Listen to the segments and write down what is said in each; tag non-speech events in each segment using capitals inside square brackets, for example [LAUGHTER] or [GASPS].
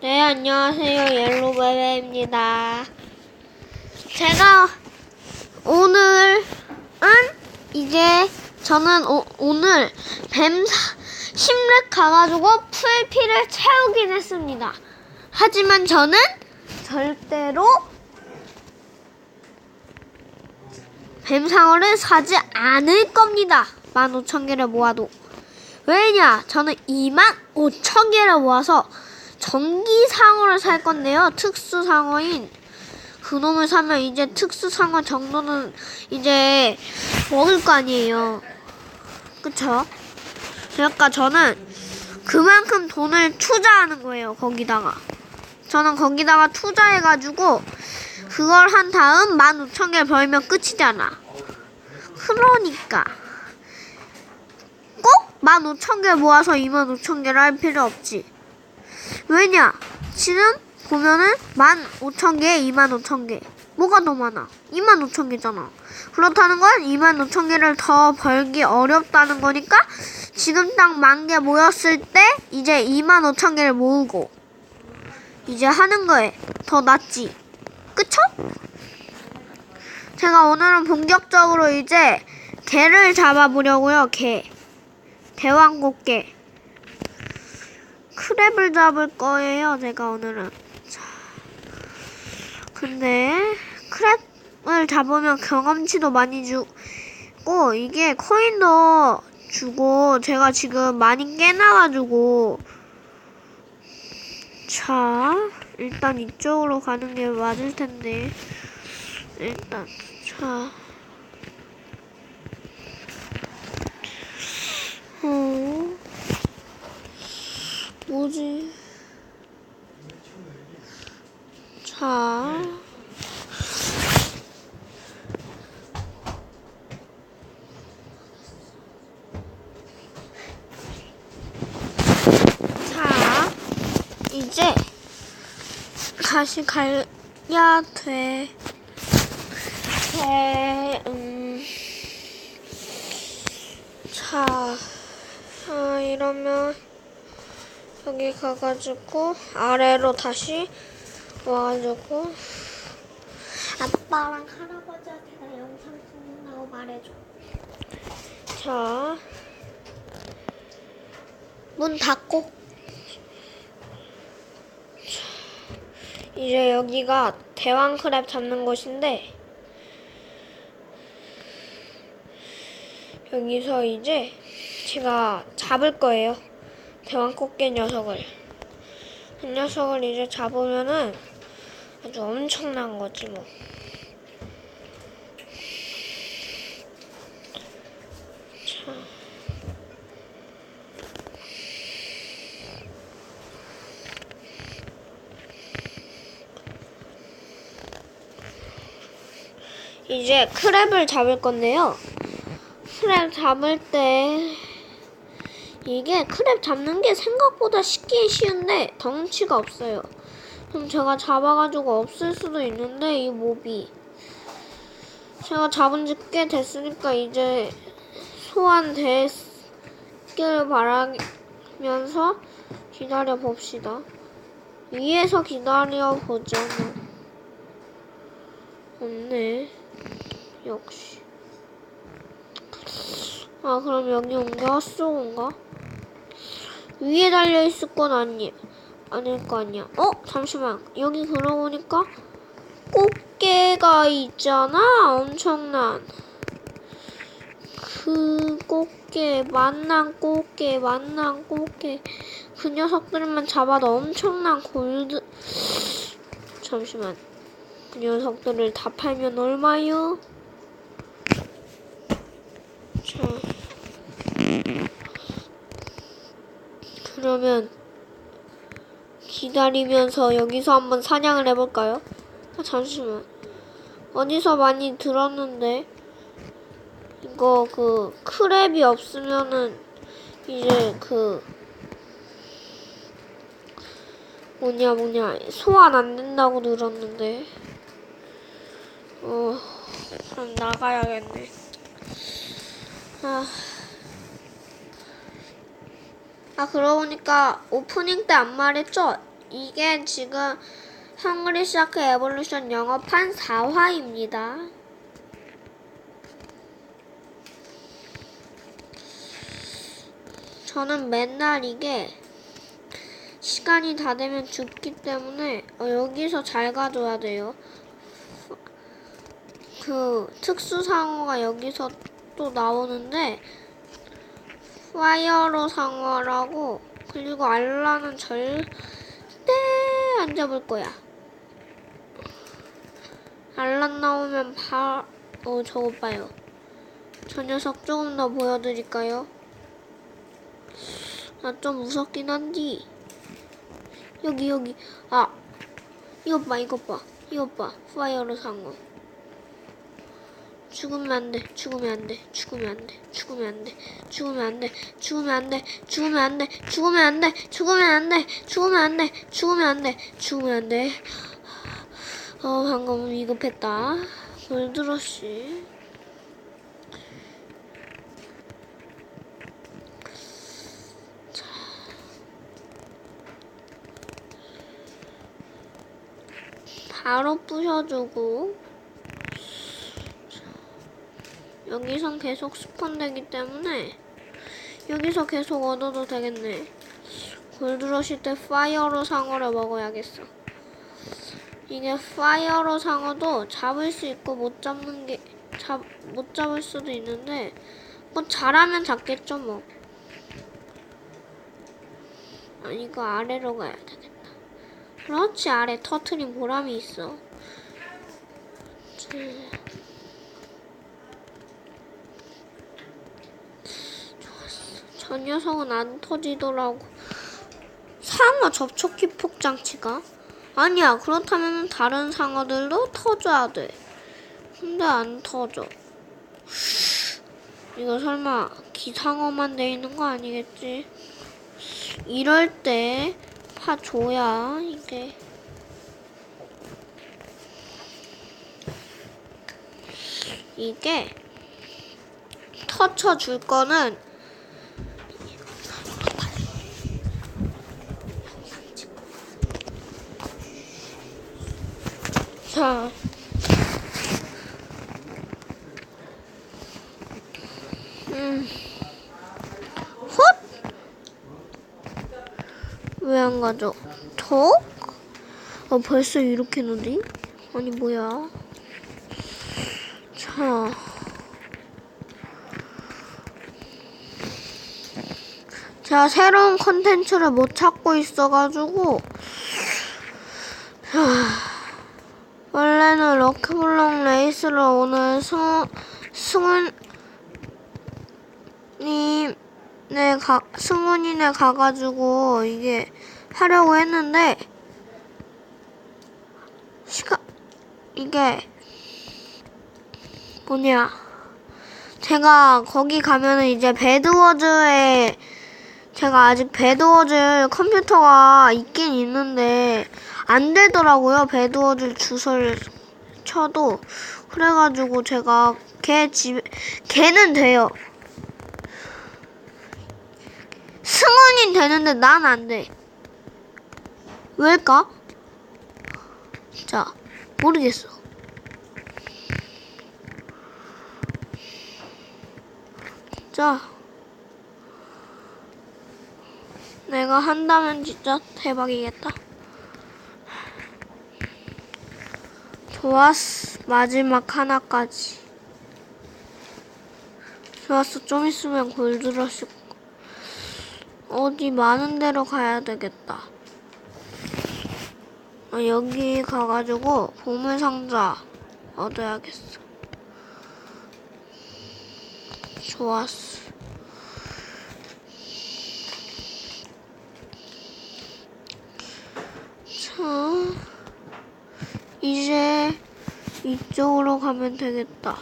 네, 안녕하세요. 옐로베베입니다. 제가 오늘은 이제 저는 오, 오늘 뱀 사- 심렉 가가지고 풀피를 채우긴 했습니다. 하지만 저는 절대로 뱀상어를 사지 않을 겁니다. 15,000개를 모아도. 왜냐? 저는 25,000개를 모아서 전기 상어를 살 건데요. 특수 상어인 그놈을 사면 이제 특수 상어 정도는 이제 먹을 거 아니에요. 그쵸? 그러니까 저는 그만큼 돈을 투자하는 거예요. 거기다가. 저는 거기다가 투자해가지고 그걸 한 다음 15,000개 벌면 끝이잖아. 그러니까 꼭 15,000개 모아서 25,000개를 할 필요 없지. 왜냐? 지금 보면은 15,000개, 25,000개. 뭐가 더 많아? 25,000개잖아. 그렇다는 건 25,000개를 더 벌기 어렵다는 거니까 지금 딱 만 개 모였을 때 이제 25,000개를 모으고 이제 하는 거에 더 낫지. 그쵸? 제가 오늘은 본격적으로 이제 개를 잡아보려고요. 개. 대왕꽃게. 크랩을 잡을 거예요. 제가 오늘은. 자. 근데 크랩을 잡으면 경험치도 많이 주고 이게 코인도 주고 제가 지금 많이 깨놔가지고 자 일단 이쪽으로 가는 게 맞을 텐데 일단 자 어, 뭐지? 자. 자, 이제 다시 가야 돼. 돼, 음. 자, 아, 이러면 여기 가가지고 아래로 다시 와가지고 아빠랑 할아버지한테 나 영상 찍는다고 말해줘. 자, 문 닫고. 자, 이제 여기가 대왕 크랩 잡는 곳인데 여기서 이제 제가 잡을 거예요. 대왕 꽃게 녀석을. 그 녀석을 이제 잡으면은 아주 엄청난 거지 뭐. 자. 이제 크랩을 잡을 건데요. 크랩 잡을 때 이게 크랩 잡는 게 생각보다 쉽긴 쉬운데 덩치가 없어요. 그럼 제가 잡아가지고 없을 수도 있는데 이 몹이 제가 잡은 지 꽤 됐으니까 이제 소환됐기를 바라면서 기다려 봅시다. 위에서 기다려 보자. 없네. 역시. 아 그럼 여기 옮겨 쏘건가? 위에 달려 있을 건 아니 아닐 거 아니야. 어 잠시만 여기 보니까 꽃게가 있잖아. 엄청난 그 꽃게 만난 꽃게 만난 꽃게 그 녀석들만 잡아도 엄청난 골드. 잠시만 그 녀석들을 다 팔면 얼마요? 그러면 기다리면서 여기서 한번 사냥을 해볼까요? 아, 잠시만. 어디서 많이 들었는데 이거 그 크랩이 없으면은 이제 그 뭐냐 뭐냐 소환 안 된다고 들었는데 어 그럼 나가야겠네. 아. 아 그러고 보니까 오프닝 때 안 말했죠? 이게 지금 헝그리 샤크 에볼루션 영어판 4화입니다. 저는 맨날 이게 시간이 다 되면 죽기 때문에 어, 여기서 잘 가져야 돼요. 그 특수 상어가 여기서 또 나오는데 파이어로 상어라고 그리고 알라는 절대 안 잡을 거야. 알란 나오면 바, 어 저거 봐요. 저 녀석 조금 더 보여드릴까요? 나좀 무섭긴 한디. 여기 여기 아 이것 봐 이것 봐 이것 봐 파이어로 상어. 죽으면 안 돼. 죽으면 안 돼. 죽으면 안 돼. 죽으면 안 돼. 죽으면 안 돼. 죽으면 안 돼. 죽으면 안 돼. 죽으면 안 돼. 죽으면 안 돼. 죽으면 안 돼. 죽으면 안 돼. 죽으면 안 돼. 어, 방금 위급했다. 골드러시. 바로 부셔주고 여기선 계속 스폰되기 때문에 여기서 계속 얻어도 되겠네. 골드러시 때 파이어로 상어를 먹어야겠어. 이게 파이어로 상어도 잡을 수 있고 못 잡는 게, 잡, 못 잡을 수도 있는데, 뭐 잘하면 잡겠죠, 뭐. 아, 이거 아래로 가야 되겠다. 그렇지, 아래 터트린 보람이 있어. 자. 저 녀석은 안 터지더라고. 상어 접촉 기 폭 장치가? 아니야. 그렇다면 다른 상어들도 터져야 돼. 근데 안 터져. [SIGHS] 이거 설마 기상어만 돼 있는 거 아니겠지? 이럴 때 파줘야 이게. 이게 터쳐 줄 거는 자. 음. 헛! 가져? 더? 어, 벌써 이렇게 노디? 아니, 뭐야. 자. 제가 새로운 컨텐츠를 못 찾고 있어가지고, 하... 원래는 럭키블럭 레이스를 오늘 승, 승훈님 네 가, 승훈이네 가가지고 이게 하려고 했는데, 시간, 이게, 뭐냐. 제가 거기 가면은 이제 배드워즈에 제가 아직 배드워즈 컴퓨터가 있긴 있는데 안 되더라고요. 배드워즈 주소를 쳐도 그래가지고 제가 걔 집, 걔는 돼요. 승원이 되는데 난 안 돼. 왜일까? 자, 모르겠어. 자, 내가 한다면 진짜 대박이겠다. 좋았어. 마지막 하나까지. 좋았어. 좀 있으면 골드러시 어디 많은 데로 가야 되겠다. 아, 여기 가가지고 보물상자 얻어야겠어. 좋았어. 자, 이제 이쪽으로 가면 되겠다.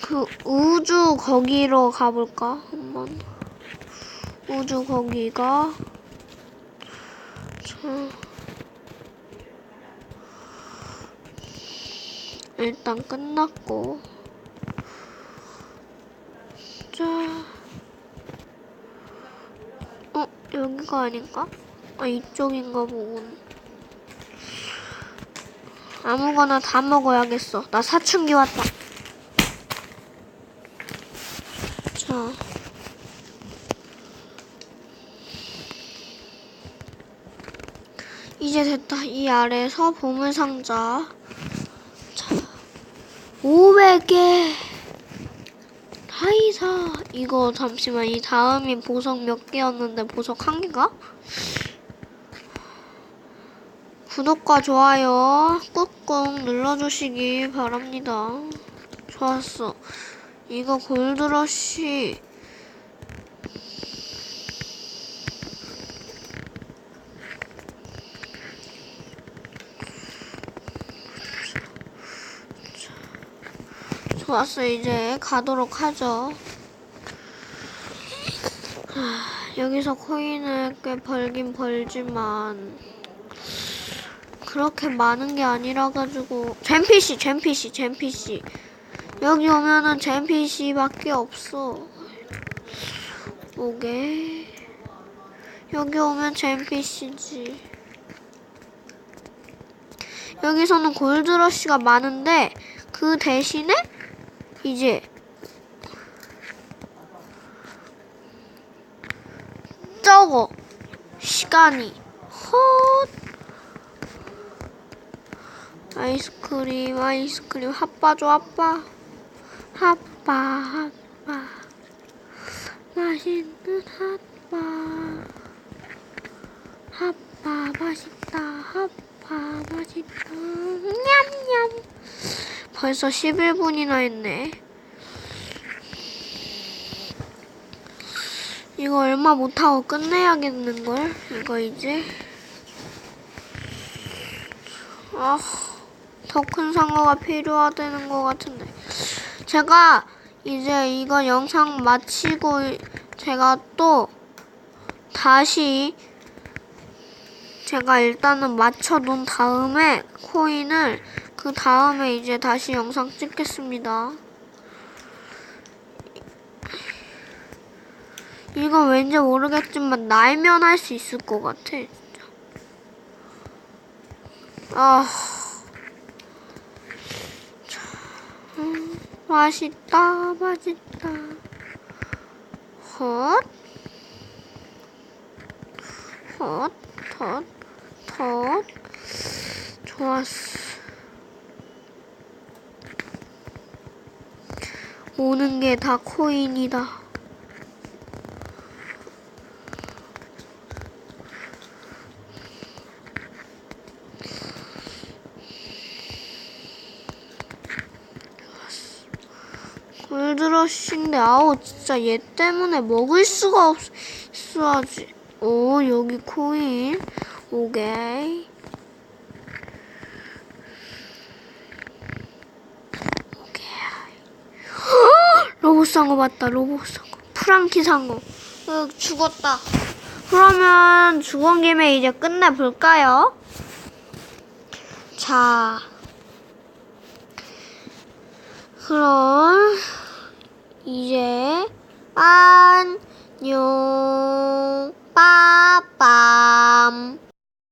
그 우주 거기로 가볼까? 한번. 우주 거기가 일단 끝났고 자 어, 여기가 아닌가? 아, 이쪽인가 보군. 아무거나 다 먹어야겠어. 나 사춘기 왔다. 자. 이제 됐다. 이 아래에서 보물상자. 자. 500개. 하이사. 이거 잠시만. 이 다음이 보석 몇 개였는데 보석 한 개가? 구독과 좋아요 꾹꾹 눌러주시기 바랍니다. 좋았어. 이거 골드러쉬 좋았어. 이제 가도록 하죠. 하, 여기서 코인을 꽤 벌긴 벌지만 그렇게 많은 게 아니라 가지고 젠피씨 젠피씨 젠피씨 여기 오면은 젠피씨밖에 없어 오게 여기 오면 젠피씨지 여기서는 골드러쉬가 많은데 그 대신에 이제 적어 시간이 헛. 아이스크림 아이스크림 핫바 줘 핫바 핫바 핫바. 맛있는 핫바. 핫바 맛있다 핫바 맛있다 냠냠. 벌써 11분이나 했네. 이거 얼마 못하고 끝내야겠는걸? 이거 이제? 아 더 큰 상어가 필요하다는 것 같은데. 제가 이제 이거 영상 마치고 제가 또 다시 제가 일단은 맞춰 놓은 다음에 코인을 그 다음에 이제 다시 영상 찍겠습니다. 이건 왠지 모르겠지만 날면 할 수 있을 것 같아. 진짜. 아. 음, 맛있다, 맛있다. 헛, 헛, 헛, 헛. 좋았어. 오는 게 다 코인이다. 골드러쉬인데 아우 진짜 얘 때문에 먹을 수가 없어야지 오 여기 코인 오케이! [GASPS] 로봇 상어 맞다 로봇 상어. 프랑키 상어. 으, 죽었다. 그러면 죽은 김에 이제 끝내볼까요? 자. 그럼 이제 안녕. 빠밤